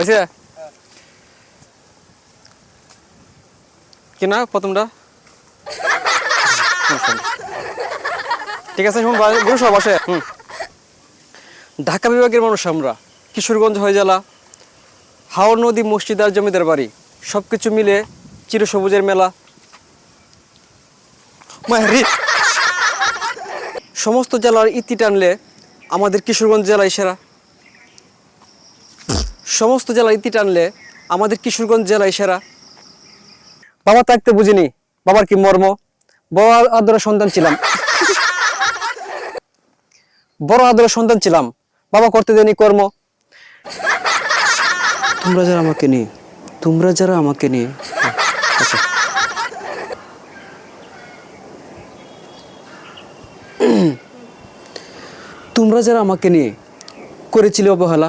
হয়েছে কি না প্রথমটা? ঠিক আছে, শুন গুরু সব বসে। হুম। ঢাকা বিভাগের মানুষ আমরা। কিশোরগঞ্জ হয়ে জেলা। হাওড় নদী, মসজিদ আর জমিদার বাড়ি। সব কিছু মিলে চিরসবুজের মেলা। সমস্ত জেলার ইতি টানলে আমাদের কিশোরগঞ্জ জেলায় সেরা। সমস্ত জেলার ইতি টানলে আমাদের কিশোরগঞ্জ জেলায় সেরা বাবা থাকতে বুঝিনি, বাবার কি মর্ম? বড় আদরের সন্তান ছিলাম। বড় আদরের সন্তান ছিলাম, বাবা করতে দেনি কর্ম। তোমরা যারা আমাকে নিয়ে, তোমরা যারা আমাকে নিয়ে আচ্ছা। তোমরা যারা আমাকে নিয়ে করেছিলে অবহেলা